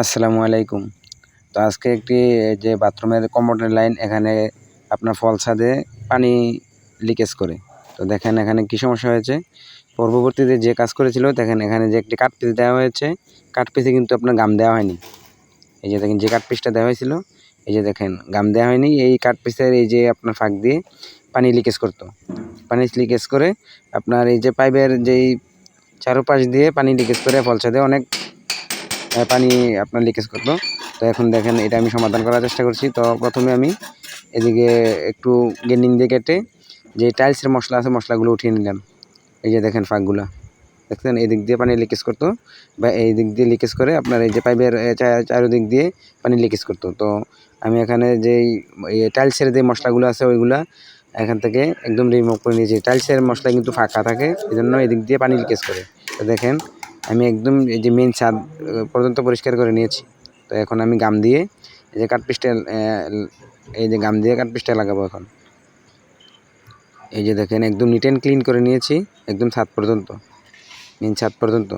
আসসালামু আলাইকুম। তো আজকে একটি যে বাথরুমের কমোডের লাইন, এখানে আপনার ফল ছাদে পানি লিকেজ করে। তো দেখেন এখানে কী সমস্যা হয়েছে। পূর্ববর্তীতে যে কাজ করেছিল, দেখেন এখানে যে একটি কাঠ পিস দেওয়া হয়েছে, কাঠ পিসে কিন্তু আপনার গাম দেওয়া হয়নি। এই যে দেখেন, যে কাঠ পিসটা দেওয়া হয়েছিল, এই যে দেখেন, গাম দেওয়া হয়নি, এই কাঠ পিসের এই যে আপনার ফাঁক দিয়ে পানি লিকেজ করতো। পানি লিকেজ করে আপনার এই যে পাইপের যেই চারোপাশ দিয়ে পানি লিকেজ করে ফল ছাদে অনেক পানি আপনার লিকেজ করতো তো এখন দেখেন, এটা আমি সমাধান করার চেষ্টা করছি। তো প্রথমে আমি এদিকে একটু গেন্ডিং দিয়ে কেটে যে টাইলসের মশলা আছে, মশলাগুলো উঠিয়ে নিলাম। এই যে দেখেন ফাঁকগুলা। দেখছেন? এই দিক দিয়ে পানি লিকেজ করতো বা এই দিক দিয়ে লিকেজ করে আপনার এই যে পাইপের চারিদিক দিয়ে পানি লিকেজ করতো। তো আমি এখানে যেই টাইলসের যে মশলাগুলো আছে, ওইগুলা এখান থেকে একদম রিমুভ করে নিয়েছি। টাইলসের মশলা কিন্তু ফাঁকা থাকে এই জন্য এদিক দিয়ে পানি লিকেজ করে। তো দেখেন আমি একদম এই যে মেন ছাদ পর্যন্ত পরিষ্কার করে নিয়েছি। তো এখন আমি গাম দিয়ে এই যে কাঠপিসটা এই যে গাম দিয়ে কাঠপিসটা লাগাবো এখন। এই যে দেখেন, একদম নিট অ্যান্ড ক্লিন করে নিয়েছি, একদম ছাদ পর্যন্ত মেন ছাদ পর্যন্ত।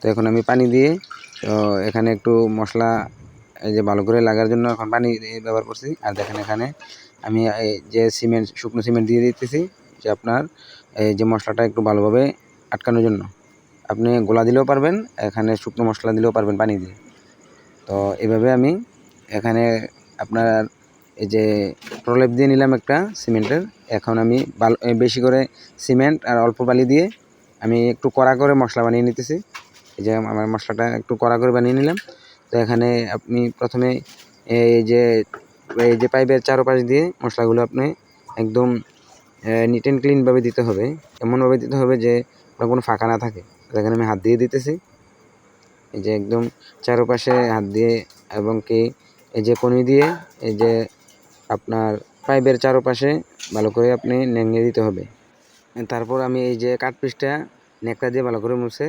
তো এখন আমি পানি দিয়ে, তো এখানে একটু মশলা এই যে ভালো করে লাগার জন্য এখন পানি ব্যবহার করছি। আর দেখেন এখানে আমি যে সিমেন্ট শুকনো সিমেন্ট দিয়ে দিতেছি, যে আপনার এই যে মশলাটা একটু ভালোভাবে আটকানোর জন্য। আপনি গোলা দিলেও পারবেন, এখানে শুকনো মশলা দিলেও পারবেন পানি দিয়ে। তো এভাবে আমি এখানে আপনার এই যে প্রলেপ দিয়ে নিলাম একটা সিমেন্টের, এখন আমি বেশি করে সিমেন্ট আর অল্প বালি দিয়ে আমি একটু কড়া করে মশলা বানিয়ে নিতেছি। এই যে আমার মশলাটা একটু কড়া করে বানিয়ে নিলাম। তো এখানে আপনি প্রথমে এই যে এই যে পাইপের চারোপাশ দিয়ে মশলাগুলো আপনি একদম নিট অ্যান্ড ক্লিনভাবে দিতে হবে। এমনভাবে দিতে হবে যে কোনো ফাঁকা না থাকে। এখানে আমি হাত দিয়ে দিতেছি। এই যে একদম চারপাশে হাত দিয়ে এবং কি এই যে কনি দিয়ে এই যে আপনার পাইপের চারপাশে ভালো করে আপনি নেঙে দিতে হবে। তারপর আমি এই যে কাঠ পিসটা নেকড়া দিয়ে ভালো করে মুছে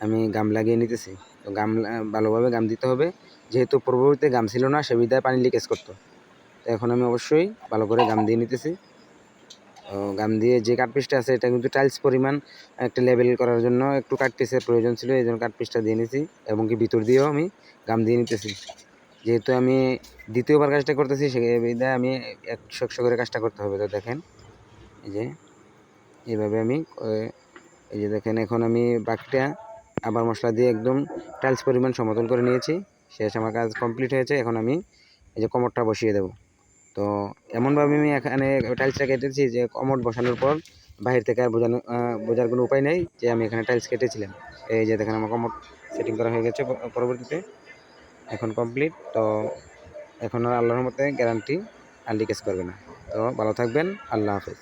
আমি গাম লাগিয়ে নিতেছি। তো গাম ভালোভাবে গাম দিতে হবে। যেহেতু পূর্ববর্তীতে গাম ছিল না, সে বিধায় পানি লিকেজ করতো। তো এখন আমি অবশ্যই ভালো করে গাম দিয়ে নিতেছি। গাম দিয়ে যে কাঠপিসটা আছে, এটা কিন্তু টাইলস পরিমাণ একটা লেভেল করার জন্য একটু কাঠপিসের প্রয়োজন ছিল, এই জন্য কাঠপিসটা দিয়ে নিয়েছি এবং কি ভিতর দিয়েও আমি গাম দিয়ে নিতেছি। যেহেতু আমি দ্বিতীয়বার কাজটা করতেছি সে বিধায় আমি একশো একশো করে কাজটা করতে হবে। তো দেখেন, এই যে এইভাবে আমি এই যে দেখেন, এখন আমি বাকিটা আবার মশলা দিয়ে একদম টাইলস পরিমাণ সমতল করে নিয়েছি। শেষ আমার কাজ কমপ্লিট হয়েছে, এখন আমি এই যে কোমরটা বসিয়ে দেবো। তো এমনভাবে আমি এখানে টাইলসটা কেটেছি যে কমট বসানোর পর বাহির থেকে আর বোঝানো বোঝার কোনো উপায় নেই যে আমি এখানে টাইলস কেটেছিলাম। এই যে দেখেন আমার কমট সেটিং করা হয়ে গেছে পরবর্তীতে। এখন কমপ্লিট তো এখন আর আল্লাহর মতে গ্যারান্টি আর লিকেজ করবে না। তো ভালো থাকবেন, আল্লাহ হাফেজ।